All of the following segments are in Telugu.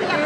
Yeah.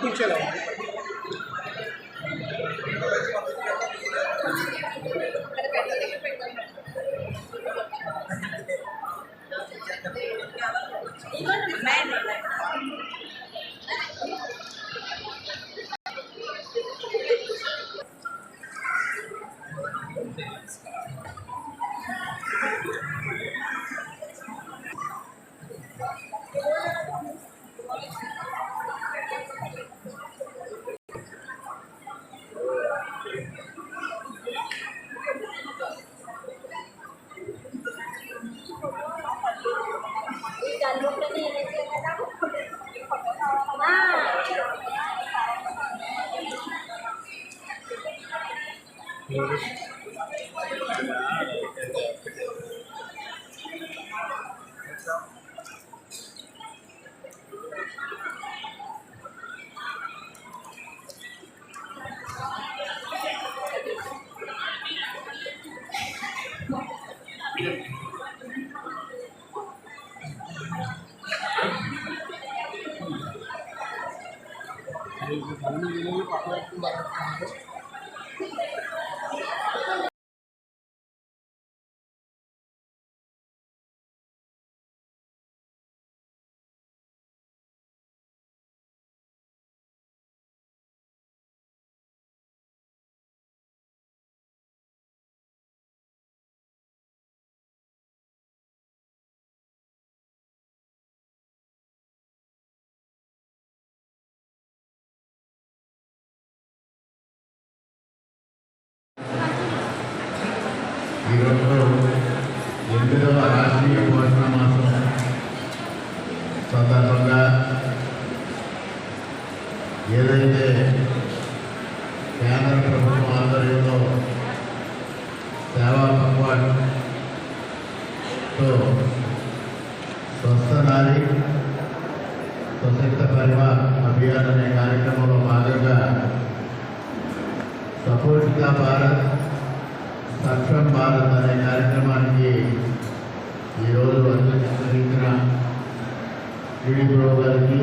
不去了。Yeah. ఈరోజు ఎనిమిదవ రాష్ట్రీయ పోషణ మాసం సందర్భంగా ఏదైతే కేంద్ర ప్రభుత్వం ఆధ్వర్యంలో సేవా పక్వాడ్తో స్వస్థ నారి స్వశక్త పరిమ అభియాన్ అనే కార్యక్రమంలో భాగంగా సపోషిత భారత్ సక్షం భారత్ అనే కార్యక్రమానికి ఈరోజు అందించిన టీడీపీ గారికి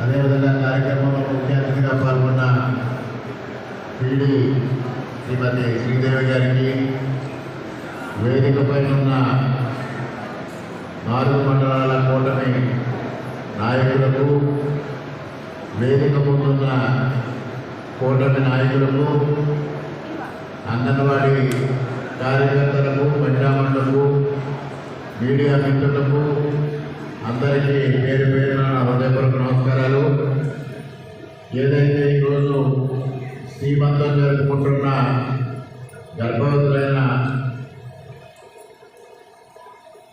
అదేవిధంగా కార్యక్రమంలో ముఖ్య అతిథిగా పాల్గొన్న టీడీ శ్రీమతి శ్రీదేవి గారికి వేదికపై ఉన్న నాలుగు మండలాల కూటమి నాయకులకు వేదిక ముందున్న కూటమి నాయకులకు అంగన్వాడీ కార్యకర్తలకు మహిళామణులకు మీడియా మిత్రులకు అందరికీ పేరు పేరున హృదయపూర్వక నమస్కారాలు. ఏదైతే ఈరోజు శ్రీమంతం జరుపుకుంటున్న గర్భవతులైన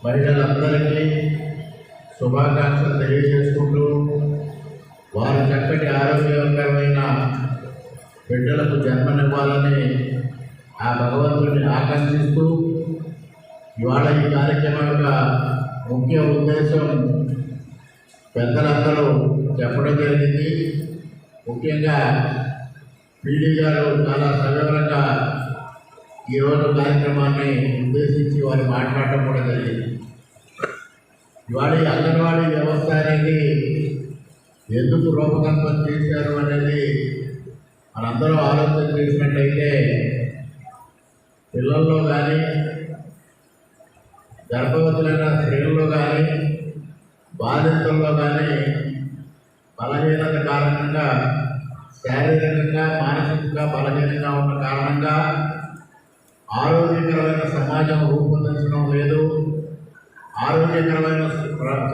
మహిళలందరికీ శుభాకాంక్షలు తెలియజేసుకుంటూ వారి చక్కటి ఆరోగ్యకరమైన బిడ్డలకు జన్మనివ్వాలని ఆ భగవంతుడిని ఆకాంక్షిస్తూ ఇవాళ ఈ కార్యక్రమం యొక్క ముఖ్య ఉద్దేశం పెద్దలందరూ చెప్పడం జరిగింది. ముఖ్యంగా పీడీ గారు చాలా సవివరంగా ఈరోజు కార్యక్రమాన్ని ఉద్దేశించి వారు మాట్లాడటం కూడా జరిగింది. ఇవాళ ఈ అంగన్వాడీ వ్యవస్థ అనేది ఎందుకు రూపకల్పన చేశారు అనేది మనందరూ ఆలోచన చేసినట్టయితే పిల్లల్లో కానీ గర్భవతులైన స్త్రీల్లో కానీ బాధితుల్లో కానీ బలహీనత కారణంగా శారీరకంగా మానసికంగా బలహీనంగా ఉన్న కారణంగా ఆరోగ్యకరమైన సమాజం రూపొందించడం లేదు. ఆరోగ్యకరమైన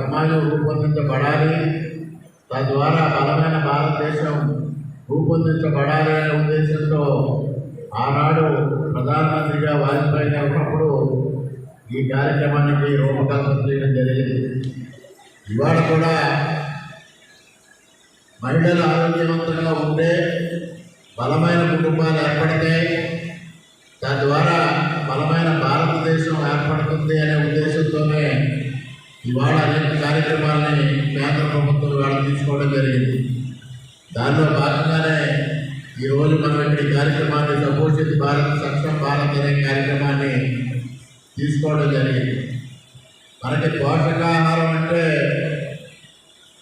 సమాజం రూపొందించబడాలి. తద్వారా బలమైన భారతదేశం రూపొందించబడాలి అనే ఉద్దేశంతో ఆనాడు ప్రధానమంత్రిగా వాజ్పేయి ఉన్నప్పుడు ఈ కార్యక్రమానికి రూపకల్పన చేయడం జరిగింది. ఇవాళ కూడా మహిళలు ఆరోగ్యవంతంగా ఉంటే బలమైన కుటుంబాలు ఏర్పడతాయి. తద్వారా బలమైన భారతదేశం ఏర్పడుతుంది అనే ఉద్దేశంతోనే ఇవాళ అనేక కార్యక్రమాలని కేంద్ర ప్రభుత్వం ఇవాళ తీసుకోవడం జరిగింది. దానిలో భాగంగానే ఈరోజు మనం ఇక్కడ కార్యక్రమాన్ని సపోర్ట్ భారత్ సక్షమ భారత్ అనే కార్యక్రమాన్ని తీసుకోవడం జరిగింది. మనకి పోషకాహారం అంటే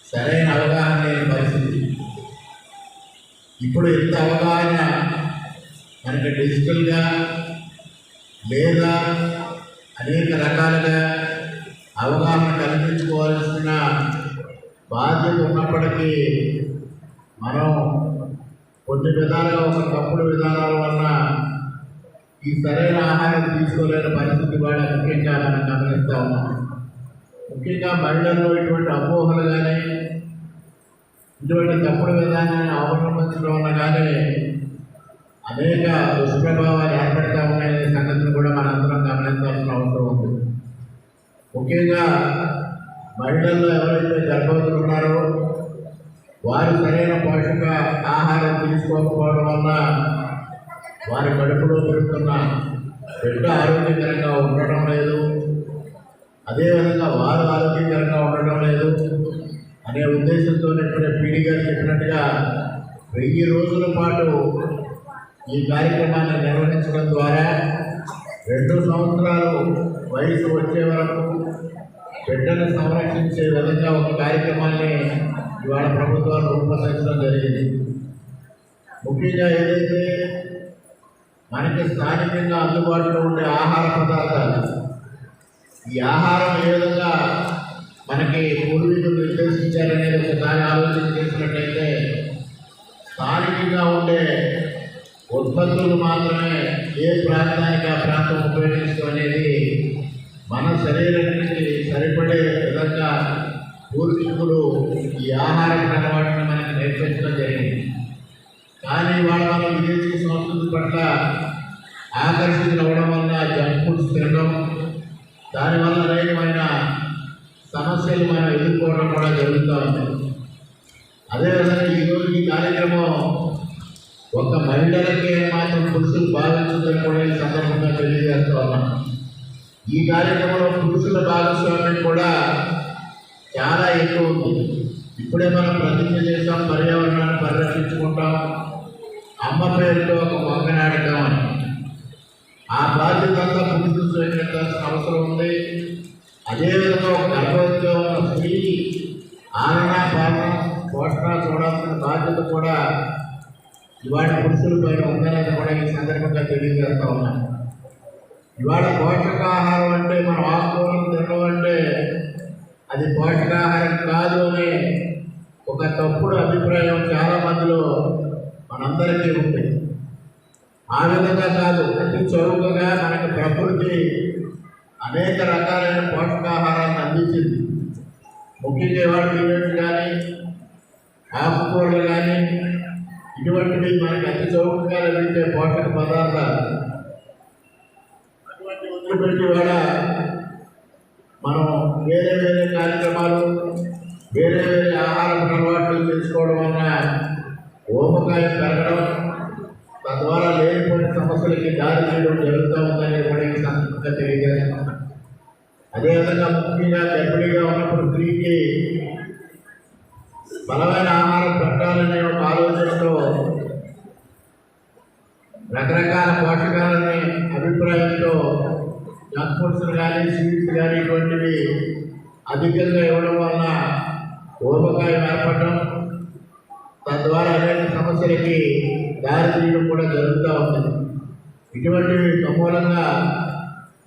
సరైన అవగాహన లేని పరిస్థితి. ఇప్పుడు ఇంత అవగాహన మనకి డిజిటల్గా లేదా అనేక రకాలుగా అవగాహన కల్పించుకోవాల్సిన బాధ్యత ఉన్నప్పటికీ మనం కొన్ని విధాలుగా ఒక తప్పుడు విధానాల వలన ఈ సరైన ఆహారం తీసుకోలేని పరిస్థితి కూడా ముఖ్యంగా మనం గమనిస్తూ ఉన్నాం. ముఖ్యంగా మహిళల్లో ఇటువంటి అపోహలు కానీ ఇటువంటి తప్పుడు విధానాన్ని అవలంబించడం వల్ల కానీ అనేక దుష్ప్రభావాలు ఏర్పడతా ఉన్నాయనే సంగతిని కూడా మనందరం గమనించాల్సిన అవసరం ఉంది. ముఖ్యంగా మహిళల్లో ఎవరైతే గర్భవతులు ఉన్నారో వారు సరైన పోషక ఆహారం తీసుకోకపోవడం వల్ల వారి కడుపులో పెరుగుతున్న బిడ్డ ఆరోగ్యకరంగా ఉండటం లేదు. అదేవిధంగా వారు ఆరోగ్యకరంగా ఉండటం లేదు. అనే ఉద్దేశంతో ఇప్పుడే పీడి గారు చెప్పినట్టుగా వెయ్యి రోజుల పాటు ఈ కార్యక్రమాన్ని నిర్వహించడం ద్వారా రెండు సంవత్సరాలు వయసు వచ్చే వరకు బిడ్డను సంరక్షించే విధంగా ఒక కార్యక్రమాన్ని ఇవాళ ప్రభుత్వాలు రూపొందించడం జరిగింది. ముఖ్యంగా ఏదైతే మనకి స్థానికంగా అందుబాటులో ఉండే ఆహార పదార్థాలు ఈ ఆహారం ఏ విధంగా మనకి పూర్వీకులు నిర్దేశించారనేది ఒకసారి ఆలోచన చేసినట్టయితే స్థానికంగా ఉండే ఉత్పత్తులు మాత్రమే ఏ ప్రాంతానికి ఆ ప్రాంతం ఉపయోగించడం అనేది మన శరీరం పూర్వీకులు ఈ ఆహారం అలవాటును మనకి నేర్పించడం జరిగింది. కానీ వాళ్ళ మన విదేశీ సంస్కృతి పట్ల ఆకర్షితులు అవ్వడం వల్ల జంక్ ఫుడ్స్ తినడం దానివల్ల అనేకమైన సమస్యలు మనం ఎదుర్కోవడం కూడా జరుగుతూ ఉంది. అదేవిధంగా ఈరోజు ఈ కార్యక్రమం ఒక మహిళలకే మాత్రం పురుషులు భావించదని కూడా ఈ సందర్భంగా తెలియజేస్తా ఉన్నాం. ఈ కార్యక్రమంలో పురుషుల భాగస్వామ్యం కూడా చాలా ఎక్కువ ఉంది ఇప్పుడే మనం ప్రతిజ్ఞ చేస్తాం పర్యావరణాన్ని పరిరక్షించుకుంటాం. అమ్మ పేరుతో ఒక మొక్క నాటుతాం అని ఆ బాధ్యత అంతా పురుషులు స్వీకరించాల్సిన అవసరం ఉంది. అదేవిధంగా ఒక గర్భవతిగా ఉన్న స్త్రీకి పాలన పోషణ చూడాల్సిన బాధ్యత కూడా ఇవాళ పురుషుల పైన ఉందనేది కూడా ఈ సందర్భంగా తెలియజేస్తా ఉన్నాను. ఇవాళ పోషకాహారం అంటే మనం ఆకుకూరలు తినడం అంటే అది పోషకాహారం కాదు అనే ఒక తప్పుడు అభిప్రాయం చాలా మందిలో మనందరికీ ఉంది ఆ విధంగా కాదు అతి చౌకగా మనకి ప్రకృతి అనేక రకాలైన పోషకాహారాన్ని అందించింది. ముఖ్యంగా ఇవాళ కానీ ఆకుకూరలు కానీ ఇటువంటివి మనకి అతి చౌకగా లభించే పోషక పదార్థాలు. అటువంటి వదిలిపెట్టి కూడా వేరే వేరే కార్యక్రమాలు వేరే వేరే ఆహార అలవాట్లు చేసుకోవడం వలన ఊమకాయం పెరగడం తద్వారా లేనిపోయిన సమస్యలకి దారి చేయడం జరుగుతూ ఉందని కూడా ఈ సందర్భంగా తెలియజేస్తున్నాం అదేవిధంగా ముఖ్యంగా గర్భిణీగా ఉన్నప్పుడు స్త్రీకి బలమైన ఆహారం పెట్టాలనే ఒక ఆలోచనతో రకరకాల పోషకాలనే అభిప్రాయంతో జంక్ ఫుడ్స్ కానీ స్వీట్స్ కానీ ఇటువంటివి అధికంగా ఇవ్వడం వలన ఊబకాయం ఏర్పడడం తద్వారా అనేక సమస్యలకి దారితీయడం కూడా జరుగుతూ ఉంది ఇటువంటివి సమూలంగా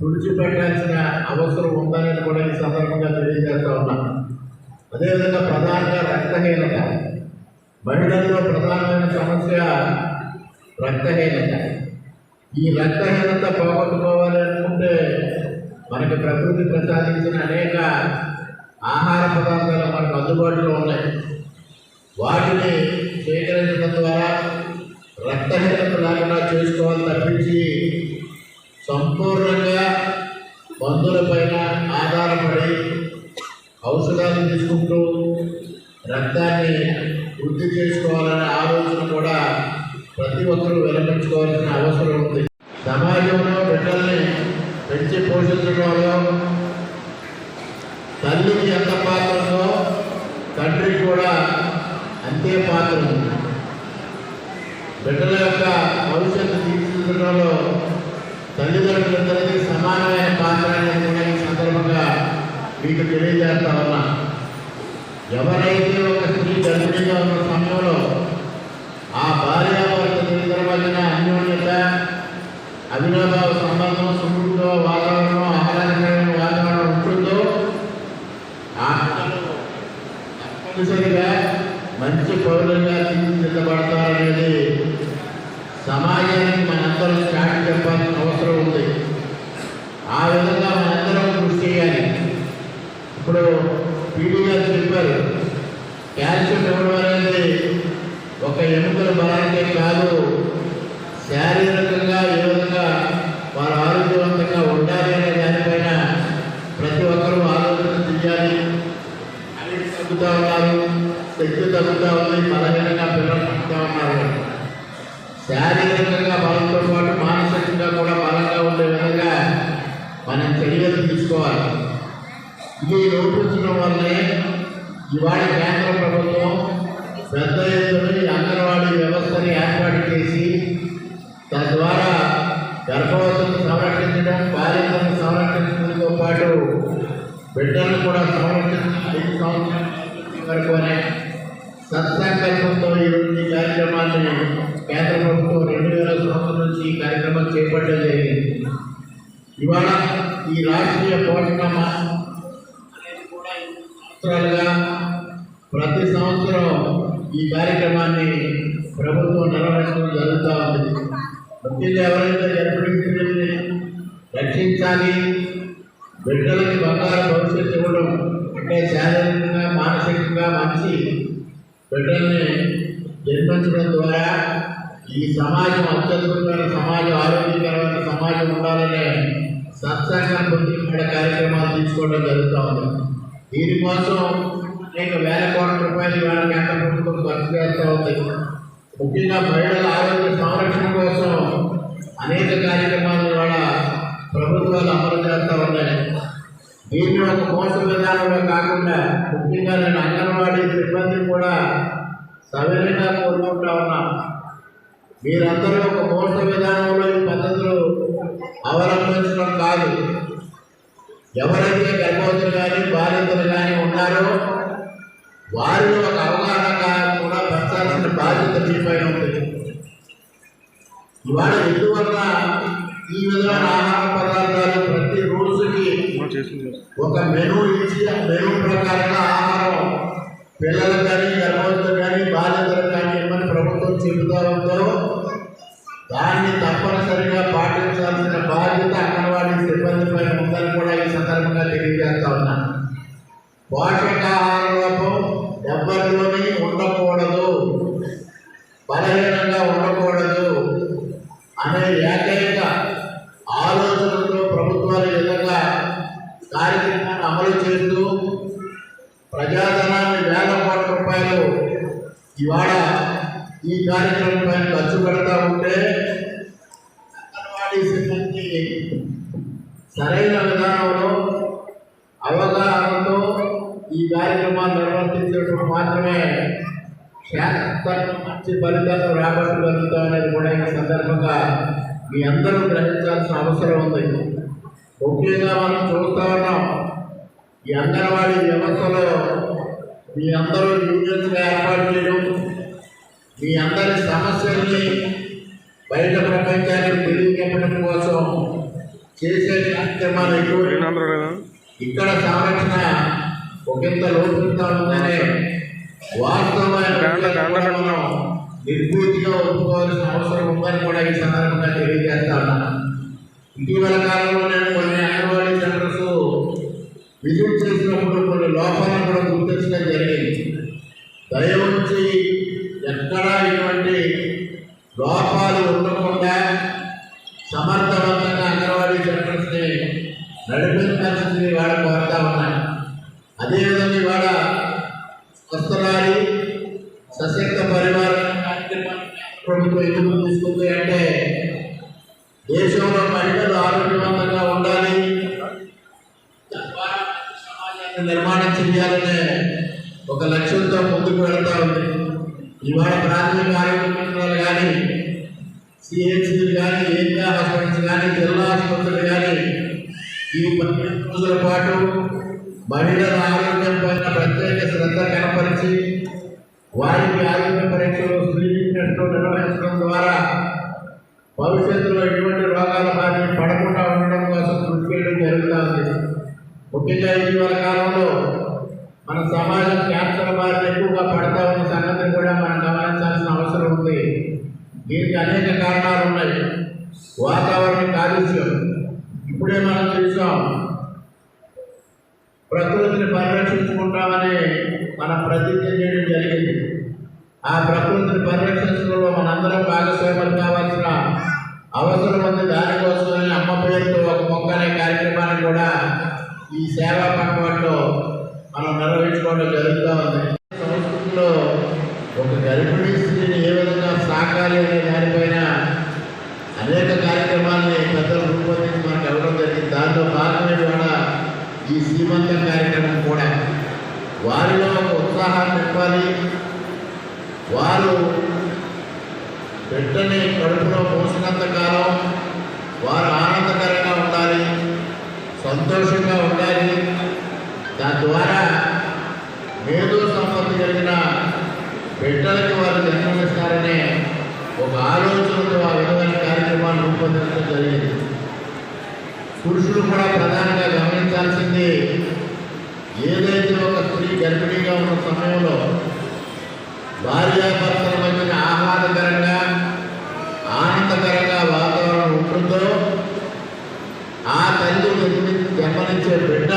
తుడిచిపెట్టాల్సిన అవసరం ఉందనేది కూడా ఈ సందర్భంగా తెలియజేస్తూ ఉన్నాం. అదేవిధంగా ప్రధానంగా రక్తహీనత. మహిళల్లో ప్రధానమైన సమస్య రక్తహీనత. ఈ రక్తహీనత పోగొట్టుకోవాలనుకుంటే మనకి ప్రకృతి ప్రసాదించిన అనేక ఆహార పదార్థాలు మనకు అందుబాటులో ఉన్నాయి. వాటిని సేకరించడం ద్వారా రక్తహీనత లేకుండా చేసుకోవాలి తప్పించి సంపూర్ణంగా మందులపైన ఆధారపడి ఔషధాలు తీసుకుంటూ రక్తాన్ని వృద్ధి చేసుకోవాలనే ఆలోచన కూడా ప్రతి ఒక్కరూ విరమించుకోవాల్సిన అవసరం ఉంది. సమాజంలో బిడ్డల్ని పెంచి పోషించడంలో తల్లికి ఎంత పాత్ర ఉందో తండ్రికి కూడా అంతే పాత్ర ఉంది. బిడ్డల యొక్క భవిష్యత్తు తీర్చిదిద్దడంలో తల్లిదండ్రులందరికీ సమానమైన పాత్ర అనేది సందర్భంగా మీకు తెలియజేస్తా ఉన్నా. ఎవరైతే ఒక స్త్రీ గర్భిణీగా ఉన్న సమయంలో ఆ భార్యాభర్త ఇద్దరి మధ్యన అన్యోన్యత అవినాభావ సంబంధం సుమృద్ధ వాతావరణం ఆహ్లాదకరమైన వాతావరణం ఉంటుందో తప్పనిసరిగా మంచి పౌరులుగా తీర్చిదిద్దబడతారనేది సమాజానికి మనందరం చాటి చెప్పాల్సిన అవసరం ఉంది. ఆ విధంగా మనందరం కృషి చేయాలి. ఇప్పుడు పీడీ గారు చెప్పారు క్యాల్షియం ఇవ్వడం ఎముకల బలానికే కాదు. శారీరకంగా ఏ విధంగా వారు ఆరోగ్యవంతంగా ఉండాలి అనే దానిపైన ప్రతి ఒక్కరూ ఆలోచన చేయాలి అవి తగ్గుతూ ఉన్నారు శక్తి తగ్గుతూ ఉంది బలహీనంగా పిల్లలు తగ్గుతూ ఉన్నారు. శారీరకంగా బలంతో పాటు మానసికంగా కూడా బలంగా ఉండే విధంగా మనం చర్యలు తీసుకోవాలి. ఇది లోపించడం వల్లే ఇవాళ కేంద్ర ప్రభుత్వం పెద్ద ఎత్తున అంగన్వాడీ వ్యవస్థని ఏర్పాటు చేసి తద్వారా గర్భవతులను సంరక్షించడం బాలికలను సంరక్షించడంతో పాటు బిడ్డలను కూడా సంరక్షించడం ఐదు సంవత్సరాల వరకు అనే సత్సంకల్పంతో ఈ కార్యక్రమాన్ని కేంద్ర ప్రభుత్వం రెండు వేల సంవత్సరం నుంచి ఈ కార్యక్రమం చేపట్టడం జరిగింది. ఇవాళ ఈ రాష్ట్రీయ పోషణ అనేది కూడా సంవత్సరాలుగా ప్రతి సంవత్సరం ఈ కార్యక్రమాన్ని ప్రభుత్వం నిర్వహించడం జరుగుతూ ఉంది. ముఖ్యంగా ఎవరైతే గర్భిణీ రక్షించాలి బిడ్డలకి బంగారు భవిష్యత్తు ఇవ్వడం అంటే శారీరకంగా మానసికంగా మంచి బిడ్డల్ని జన్మించడం ద్వారా ఈ సమాజం అత్యద్భుతమైన సమాజం ఆరోగ్యకరమైన సమాజం ఉండాలనే సత్సంకల్పంతో పొందిన కార్యక్రమాలు తీసుకోవడం జరుగుతూ ఉంది. దీనికోసం అనేక వేల కోట్ల రూపాయలు వేల కేంద్ర ప్రభుత్వం ఖర్చు చేస్తూ ఉంది? ముఖ్యంగా మహిళల ఆరోగ్య సంరక్షణ కోసం అనేక కార్యక్రమాలు ద్వారా ప్రభుత్వాలు అమలు చేస్తూ ఉన్నాయి. దీన్ని ఒక మోసం విధానంలో కాకుండా ముఖ్యంగా నేను అంగన్వాడీ సిబ్బంది కూడా సవినయంగా కోరుకుంటా ఉన్నా. మీరందరూ ఒక మోస విధానంలో ఈ పద్ధతులు అవలంబించడం కాదు. ఎవరైతే గర్భవతులు కానీ బాధితులు కానీ ఉన్నారో వారిలో ఒక అవగాహన కూడా పెంచాల్సిన బాధ్యత మీపైన ఉంటుంది. ఇవాళ ఎందువల్ల ఈ విధమైన ఆహార పదార్థాలు ప్రతి రోజుకి ఒక మెనూ ఇచ్చి ఆ మెనూ ప్రకారంగా ఆహారం పిల్లలకు కానీ గర్భవతులు కానీ బాధ్యతలు కానీ ఏమని ప్రభుత్వం చెబుతా ఉందో దాన్ని తప్పనిసరిగా పాటించాల్సిన బాధ్యత అంగన్వాడీ సిబ్బంది పైన ఉందని కూడా ఈ సందర్భంగా తెలియజేస్తా ఉన్నాను. పోషకాహార లోపం ఎవరిలోని ఉండకూడదు. బలహీనంగా ఉండకూడదు అనే ఏకైక ఆలోచనతో ప్రభుత్వాలు ఈ విధంగా కార్యక్రమాన్ని అమలు చేస్తూ ప్రజాధనాన్ని వేల కోట్ల రూపాయలు ఇవాళ ఈ కార్యక్రమం పైన ఖర్చు పెడతా ఉంటే అంగన్వాడీ సిబ్బంది సరైన విధానంలో కార్యక్రమాలు నిర్వర్తించడం మాత్రమే శాస్త్రం మంచి ఫలితాలు రాబట్టగలుగుతాం అనేది కూడా ఈ సందర్భంగా మీ అందరూ గ్రహించాల్సిన అవసరం ఉంది. ముఖ్యంగా మనం చూస్తా ఉన్నాం ఈ అంగన్వాడీ వ్యవస్థలో మీ అందరూ యూనియన్స్గా ఏర్పాటు చేయడం మీ అందరి సమస్యల్ని బయట ప్రపంచానికి తెలియజెప్పడం కోసం చేసే కార్యక్రమాలు ఎక్కువ ఇక్కడ సంరక్షణ ఒకంత లోతుగా ఉందనే వాస్తవమైన నిర్భూతిగా ఒప్పుకోవాల్సిన అవసరం ఉందని కూడా ఈ సందర్భంగా తెలియజేస్తా ఉన్నాను. ఇటీవల కాలంలో నేను కొన్ని అంగన్వాడీ సెంటర్స్ విజిట్ చేసినప్పుడు కొన్ని లోపాలను కూడా గుర్తించడం జరిగింది దయవుంచి ఎక్కడా ఇటువంటి లోపాలు ఉండకుండా సమర్థవంతంగా అంగన్వాడీ సెంటర్స్ని నడిపించాల్సింది వాళ్ళ కోరుతా ఉన్నాయి అదేవిధంగా ఇవాళ స్వస్థలారి సశక్త పరివారం కార్యక్రమాన్ని ప్రభుత్వం ఎందుకు తీసుకుంది అంటే దేశంలో మహిళలు ఆరోగ్యవంతంగా ఉండాలి తద్వారా మంచి సమాజాన్ని నిర్మాణం చేయాలనే ఒక లక్ష్యంతో ముందుకు వెళ్తా ఉంది ఇవాళ ప్రాథమిక ఆరోగ్య కేంద్రాలు కానీ సిహెచ్సీలు కానీ ఏరియా హాస్పిటల్స్ కానీ జిల్లా ఆసుపత్రులు కానీ ఈ పన్నెండు రోజుల పాటు మహిళల ఆరోగ్యం పైన ప్రత్యేక శ్రద్ధ కనపరిచి వారికి ఆరోగ్య పరీక్షలు స్క్రీనింగ్ టెస్టులు నిర్వహించడం ద్వారా భవిష్యత్తులో ఎటువంటి రోగాల బారిన పడకుండా ఉండడం కోసం కృషి చేయడం జరుగుతుంది. ముఖ్యంగా ఇటీవల కాలంలో మన సమాజం క్యాన్సర్ బారిన ఎక్కువగా పడతా ఉన్న సంగతిని కూడా మనం గమనించాల్సిన అవసరం ఉంది. దీనికి అనేక కారణాలు ఉన్నాయి. వాతావరణ కాలుష్యం. ఇప్పుడే మనం చూసాం. ప్రకృతిని పరిరక్షించుకుంటామని మన ప్రతిజ్ఞ చేయడం జరిగింది. ఆ ప్రకృతిని పరిరక్షించడంలో మనందరం భాగస్వాములు కావాల్సిన అవసరం ఉంది. దానికోసమే అమ్మ పేరుతో ఒక మొక్క అనే కార్యక్రమాన్ని కూడా ఈ సేవా పక్కవాట్లో మనం నిర్వహించుకోవడం జరుగుతూ ఉంది. సంస్కృతిలో ఒక గర్భిణీ స్త్రీని ఏ విధంగా సాకాలి అనే దానిపై పెద్దలు రూపొందించి మనకు ఇవ్వడం జరిగింది. దాంట్లో భాగమే కూడా ఈ శ్రీమంత కార్యక్రమం కూడా. వారిలో ఒక ఉత్సాహాన్ని నింపాలి వారు బిడ్డని కడుపులో పోసినంత కాలం వారు ఆనందకరంగా ఉండాలి సంతోషంగా ఉండాలి. దాని ద్వారా మేధో సంపత్తి కలిగిన బిడ్డలకి వారు జన్మనిస్తారనే ఒక ఆలోచనతో ఆ విధమైన కార్యక్రమాలు రూపొందించడం జరిగింది. పురుషులు కూడా ప్రధానంగా గమనించాల్సింది ఏదైతే ఒక స్త్రీ గర్భిణీగా ఉన్న సమయంలో భార్యాభర్తల మధ్యన ఆహ్లాదకరంగా ఆనందకరంగా వాతావరణం ఉంటుందో ఆ తల్లి గమనించే బిడ్డ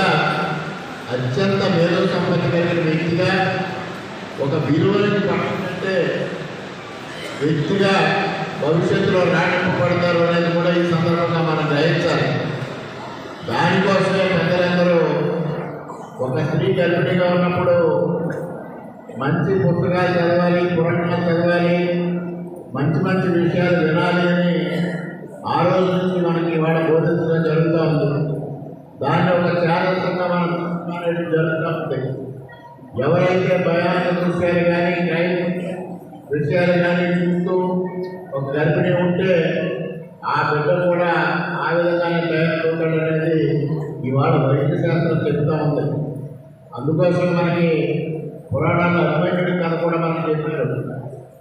అత్యంత మేధో సంపత్తి కలిగిన వ్యక్తిగా ఒక విలువని పట్టుకుంటే వ్యక్తిగా భవిష్యత్తులో రాణింపబడతారు అనేది కూడా ఈ సందర్భంగా మనం గ్రహించాలి. దానికోసమే పెద్దలందరూ ఒక స్త్రీ గర్భిణిగా ఉన్నప్పుడు మంచి పుస్తకాలు చదవాలి పురాణాలు చదవాలి మంచి మంచి విషయాలు వినాలి అని ఆ రోజు నుంచి మనకి ఇవాళ బోధించడం జరుగుతూ ఉంది. దాన్ని ఒక ఛానల్స్గా మనం అనేది జరుగుతూ ఉంది. ఎవరైతే భయాన్ని చూశారు కానీ క్రైమ్ విషయాలు కానీ చూస్తూ ఒక గర్భిణి ఉంటే ఆ బిడ్డ కూడా ఆ విధంగానే తయారవుతాడు అనేది ఇవాళ వైద్య శాస్త్రం చెప్తా ఉంది. అందుకోసం మనకి పురాణాల అభిమన్యుడి కథ కూడా మనకు చెప్పారు.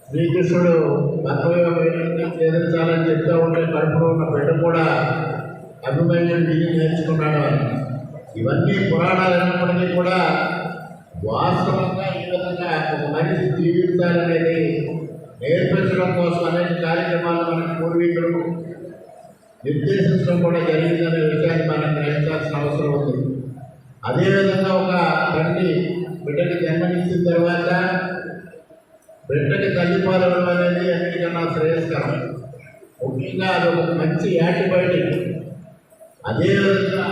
శ్రీకృష్ణుడు తత్వయోగాన్ని ఛేదించాలని చెప్తూ ఉంటే కడుపులో ఉన్న బిడ్డ కూడా అభిమన్యుడు విని నేర్చుకున్నాడు అని. ఇవన్నీ పురాణాలు అయినప్పటికీ కూడా వాస్తవంగా ఈ విధంగా ఒక మనిషి జీవించాలనేది నేర్పించడం కోసం అనేక కార్యక్రమాలు మనకి పూర్వీకులు నిర్దేశించడం కూడా జరిగిందనే విషయాన్ని మనం గ్రహించాల్సిన అవసరం ఉంది. అదేవిధంగా ఒక తండ్రి బిడ్డకి జన్మనిచ్చిన తర్వాత బిడ్డకి తల్లిపాలు అనేది అన్నిటికన్నా శ్రేయస్కరం. ముఖ్యంగా అది ఒక మంచి యాంటీబయాటిక్. అదేవిధంగా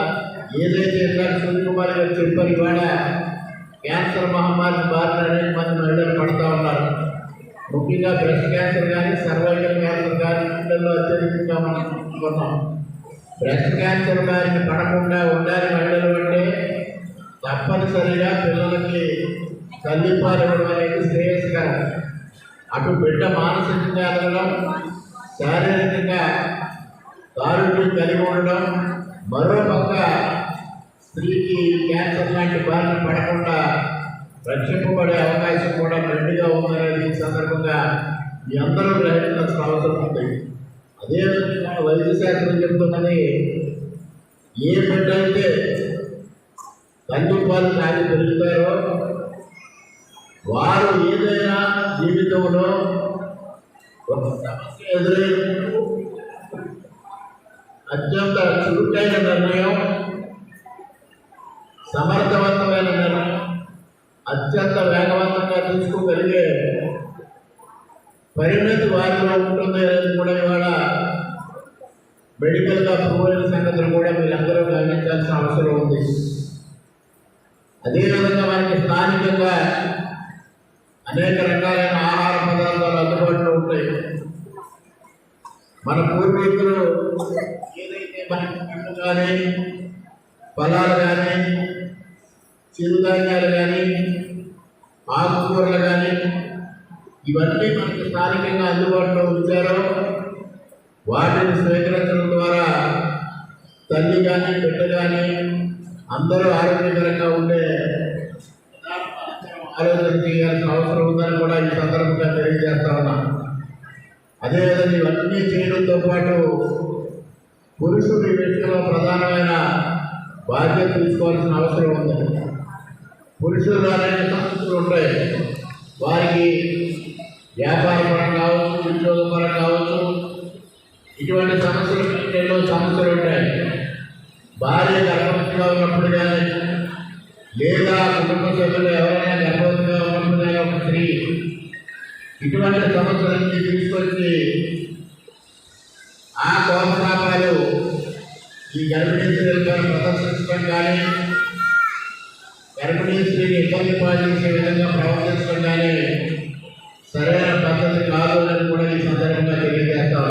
ఏదైతే ఇందాక సూర్యకుమారి గారు చెప్పారు ఇవాళ క్యాన్సర్ మహమ్మారి బారిన అనేక మంది మహిళలు పడతా ఉన్నారు. ముఖ్యంగా బ్రెస్ట్ క్యాన్సర్ కానీ సర్వైకల్ క్యాన్సర్ కానీ పిల్లల్లో అత్యధికంగా మనం చూసుకున్నాం బ్రెస్ట్ క్యాన్సర్ బారిన పడకుండా ఉండాలి మహిళలు అంటే తప్పనిసరిగా పిల్లలకి తల్లిపాలు ఇవ్వడం అనేది శ్రేయస్కరం. అటు బిడ్డ మానసికంగా ఎదగడం శారీరకంగా దారుణ్యం కలిగి ఉండడం మరో పక్క స్త్రీకి క్యాన్సర్ లాంటి బారిన పడకుండా రక్షింపబడే అవకాశం కూడా మెండుగా ఉందనేది ఈ సందర్భంగా మీ అందరూ గ్రహించాల్సిన అవసరం ఉంది. అదేవిధంగా వైద్య శాస్త్రం చెప్తున్నది ఏ బిడ్డ అయితే తల్లి పాలు తాగి పెరుగుతారో వారు ఏదైనా జీవితంలో ఒక సమస్య ఎదురైనప్పుడు అత్యంత చురుకైన నిర్ణయం సమర్థవంతమైన నిర్ణయం అత్యంత వేగవంతంగా తీసుకోగలిగే పరిణతి వారిలో ఉంటుంది అనేది కూడా ఇవాళ మెడికల్గా ప్రూవ్ సంగతులు కూడా మీరందరూ గమనించాల్సిన అవసరం ఉంది. అదేవిధంగా మనకి స్థానికంగా అనేక రకాలైన ఆహార పదార్థాలు అందుబాటులో ఉంటాయి. మన పూర్వీకులు ఏదైతే మనకి పండ్లు కానీ ఫలాలు కానీ చిరుధాన్యాలు కానీ ఆకుకూరలు కానీ ఇవన్నీ మనకి స్థానికంగా అందుబాటులో ఉంచారో వాటిని స్వీకరించడం ద్వారా తల్లి కానీ బిడ్డ కానీ అందరూ ఆరోగ్యకరంగా ఉండే ఆలోచన చేయాల్సిన అవసరం ఉందని కూడా ఈ సందర్భంగా తెలియజేస్తా ఉన్నాను అదేవిధంగా ఇవన్నీ చేయడంతో పాటు పురుషుడి ఈ విషయంలో ప్రధానమైన బాధ్యత తీసుకోవాల్సిన అవసరం ఉంది. పురుషులు నారాయణ సంస్థలు ఉంటాయి. వారికి వ్యాపార పరం కావచ్చు ఉద్యోగ పరం కావచ్చు ఇటువంటి సమస్యలు ఎన్నో సమస్యలు ఉంటాయి. భార్య గర్భవతిగా ఉన్నప్పుడు కానీ లేదా కుటుంబ సభ్యులు ఎవరైనా గర్భవతిగా ఉన్నప్పుడు కానీ ఒక స్త్రీ ఇటువంటి సమస్యలన్నీ తీసుకొచ్చి ఆ కోపతాపాలు ఈ గర్భిణీ స్త్రీలపై ప్రదర్శించడం కానీ గర్భిణీ స్త్రీని ఇబ్బంది పాటించే విధంగా ప్రవర్తించడం కానీ సరైన పద్ధతి కాదు అని కూడా ఈ సందర్భంగా తెలియజేస్తాం